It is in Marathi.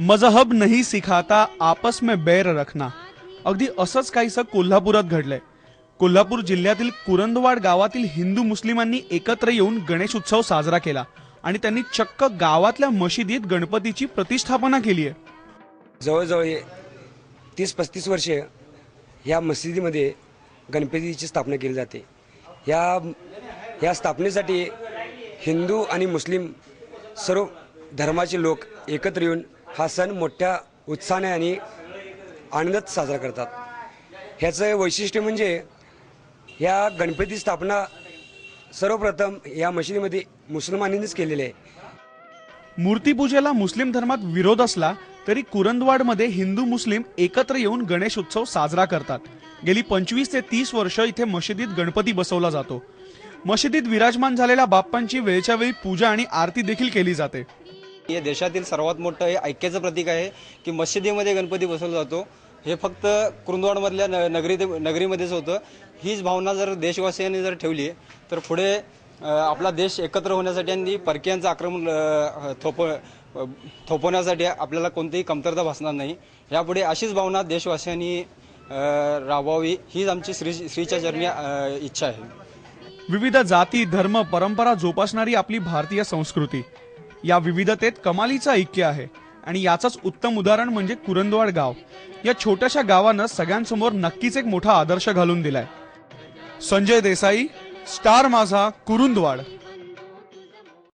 मजहब नहीं सिखाता आपस में बैर रखना। अगदी असंच काहीसं कोल्हापुरात घडलंय. कोल्हापूर जिल्ह्यातील कुरंदवाड गावातील हिंदू मुस्लिमांनी एकत्र येऊन गणेश उत्सव साजरा केला आणि त्यांनी चक्क गावातल्या मशिदीत गणपतीची प्रतिष्ठापना केली आहे. जवळजवळ तीस पस्तीस वर्षे ह्या मशिदीमध्ये गणपतीची स्थापना केली जाते. ह्या या स्थापनेसाठी हिंदू आणि मुस्लिम सर्व धर्माचे लोक एकत्र येऊन हा सण मोठ्या उत्साहाने आणि आनंदात साजरा करतात. ह्याचं वैशिष्ट्य म्हणजे या गणपती स्थापना सर्वप्रथम या मशिदीमध्ये मुसलमानांनीच केलेली आहे. मूर्तीपूजेला मुस्लिम धर्मात विरोध असला तरी कुरंदवाडमध्ये हिंदू मुस्लिम एकत्र येऊन गणेश उत्सव साजरा करतात. गेली पंचवीस ते तीस वर्ष इथे मशिदीत गणपती बसवला जातो. मशिदीत विराजमान झालेल्या बाप्पांची वेळच्या वेळी पूजा आणि आरती देखील केली जाते. हे देशातील सर्वात मोठं हे ऐक्याचं प्रतीक आहे की मशिदीमध्ये गणपती बसवला जातो. हे फक्त कुरुंदवाडमधल्या न नगरी नगरीमध्येच होतं. हीच भावना जर देशवासियांनी जर ठेवली तर पुढे आपला देश एकत्र होण्यासाठी आणि परकीयांचं आक्रमण थोप थोपवण्यासाठी आपल्याला कोणतीही कमतरता भासणार नाही. यापुढे अशीच भावना देशवासियांनी राबवावी हीच आमची श्री श्रीच्या चरणी इच्छा आहे. विविध जाती धर्म परंपरा जोपासणारी आपली भारतीय संस्कृती. या विविधतेत कमालीचं ऐक्य आहे आणि याचंच उत्तम उदाहरण म्हणजे कुरंदवाड गाव. या छोट्याशा गावानं सगळ्यांसमोर नक्कीच एक मोठा आदर्श घालून दिलाय. संजय देसाई स्टार माझा कुरुंदवाड.